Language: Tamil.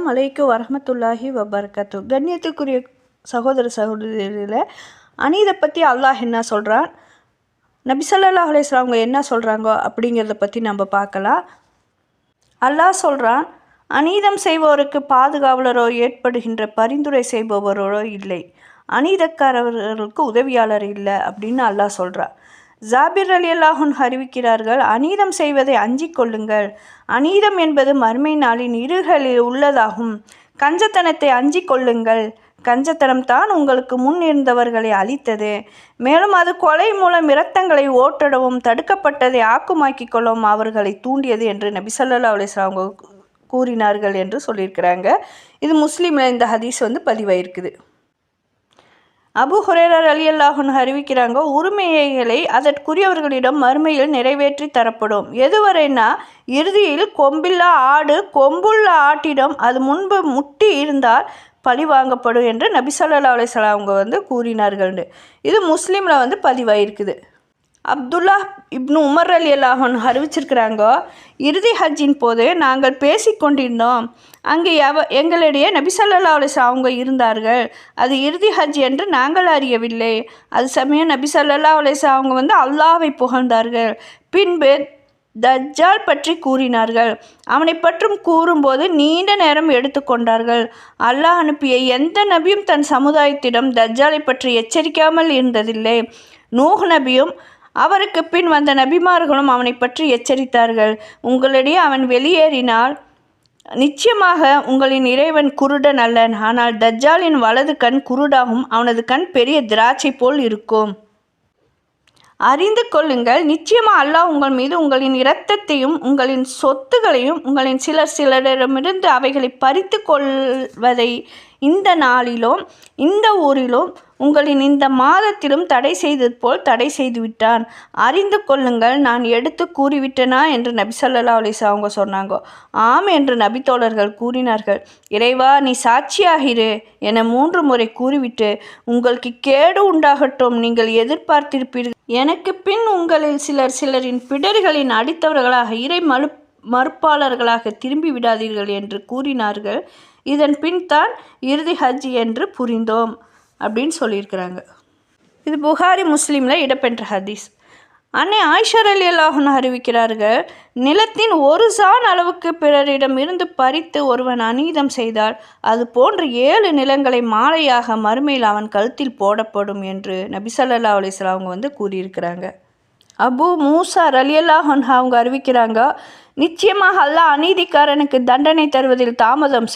மலைக்கு வரமத்துல்லாஹி வரஹ்மத்துல்லாஹி வபரகாத்து கண்ணியத்துக்குரிய சகோதர சகோதரியில் அநீதை பற்றி அல்லாஹ் என்ன சொல்கிறான் நபிசல்லா ஸல்லல்லாஹு அவங்க என்ன சொல்கிறாங்க அப்படிங்கிறத பற்றி நம்ம பார்க்கலாம். அல்லாஹ் சொல்கிறான் அநீதம் செய்வோருக்கு பாதுகாவலரோ ஏற்படுகின்ற பரிந்துரை செய்பவரோ இல்லை. அநீதக்காரர்களுக்கு உதவியாளர் இல்லை அப்படின்னு அல்லாஹ் சொல்கிறான் ஜாபிர் அலி அல்லாஹுன் அறிவிக்கிறார்கள் அநீதம் செய்வதை அஞ்சிக் கொள்ளுங்கள். அநீதம் என்பது மறுமை நாளின் இருகளில் உள்ளதாகும். கஞ்சத்தனத்தை அஞ்சிக் கொள்ளுங்கள். கஞ்சத்தனம் தான் உங்களுக்கு முன் இருந்தவர்களை அழித்தது. மேலும் அது கொலை மூலம் இரத்தங்களை ஓட்டிடவும் தடுக்கப்பட்டதை ஆக்குமாக்கிக் கொள்ளவும் அவர்களை தூண்டியது என்று நபி ஸல்லல்லாஹு அலைஹி அவங்க கூறினார்கள் என்று சொல்லியிருக்கிறாங்க. இது முஸ்லீமில் இந்த ஹதீஸ் வந்து பதிவாயிருக்குது. அபு ஹுரேரர் அலி அல்லாஹன் அறிவிக்கிறாங்க உரிமைகளை அதற்குரியவர்களிடம் மறுமையில் நிறைவேற்றி தரப்படும். எதுவரைனா இறுதியில் கொம்பில்லா ஆடு கொம்புள்ள ஆட்டிடம் அது முன்பு முட்டி இருந்தால் பழி வாங்கப்படும் என்று நபி ஸல்லல்லாஹு அலைஹி அவங்க வந்து கூறினார்கள்னு. இது முஸ்லீமில் வந்து பதிவாயிருக்குது. அப்துல்லா இப்னு உமர் அலி அல்லாஹன் அறிவிச்சிருக்கிறாங்க இறுதி ஹஜ்ஜின் போது நாங்கள் பேசிக்கொண்டிருந்தோம் அங்கே எவ எங்களிடையே நபிசல்லா அலிஸ் அவங்க இருந்தார்கள். அது இறுதி ஹஜ் என்று நாங்கள் அறியவில்லை. அது சமயம் நபிசல்லா அலிஸ் அவங்க வந்து அல்லாவை புகழ்ந்தார்கள். பின்பு தஜ்ஜால் பற்றி கூறினார்கள். அவனை பற்றும் கூறும்போது நீண்ட நேரம் எடுத்துக்கொண்டார்கள் அல்லாஹ் அனுப்பிய எந்த நபியும் தன் சமுதாயத்திடம் தஜ்ஜாலை பற்றி எச்சரிக்காமல் இருந்ததில்லை. நூஹ் நபியும் அவருக்கு பின் வந்த நபிமார்களும் அவனை பற்றி எச்சரித்தார்கள். உங்களிடையே அவன் வெளியேறினால் நிச்சயமாக உங்களின் இறைவன் குருடன் அல்லன். ஆனால் தஜ்ஜாலின் வலது கண் குருடாகும். அவனது கண் பெரிய திராட்சை போல் இருக்கும். அறிந்து கொள்ளுங்கள். நிச்சயமாக அல்லாஹ் உங்கள் மீது உங்களின் இரத்தத்தையும் உங்களின் சொத்துகளையும் உங்களின் சிலர் சிலரிடமிருந்து அவைகளை பறித்து கொள்வதை இந்த நாளிலும் இந்த ஊரிலும் உங்களின் இந்த மாதத்திலும் தடை செய்தது போல் தடை செய்து விட்டான் அறிந்து கொள்ளுங்கள் நான் எடுத்து கூறிவிட்டனா? என்று நபி சொல்லா அலிசா அவங்க சொன்னாங்க. ஆம் என்று நபித்தோழர்கள் கூறினார்கள். இறைவா நீ சாட்சியாகிரு என மூன்று முறை கூறிவிட்டு உங்களுக்கு கேடு உண்டாகட்டும் நீங்கள் எதிர்பார்த்திருப்பீர்கள். எனக்கு பின் உங்களில் சிலர் சிலரின் பிடர்களின் அடித்தவர்களாக இறை மறு மறுப்பாளர்களாக திரும்பி விடாதீர்கள் என்று கூறினார்கள். இதன் பின் தான் இறுதி ஹஜ் என்று புரிந்தோம். அப்படின்னு சொல்லியிருக்கிறாங்க. இது புகாரி முஸ்லீமில் இடம்பெற்ற ஹதீஸ். அன்னை ஆயிஷர் அலி அல்லாஹன் அறிவிக்கிறார்கள் நிலத்தின் ஒரு சான் அளவுக்கு பிறரிடம் இருந்து பறித்து ஒருவன் அநீதம் செய்தால் அது போன்ற ஏழு நிலங்களை மாலையாக மறுமையில் அவன் கழுத்தில் போடப்படும் என்று நபிசல்லா அலிஸ்லாம் அவங்க வந்து கூறியிருக்கிறாங்க. அபு மூசா ரலியல்லாஹன் அவங்க அறிவிக்கிறாங்க நிச்சயமாக அல்லாஹ் அநீதிக்காரனுக்கு தண்டனை தருவதில் தாமதம் செய்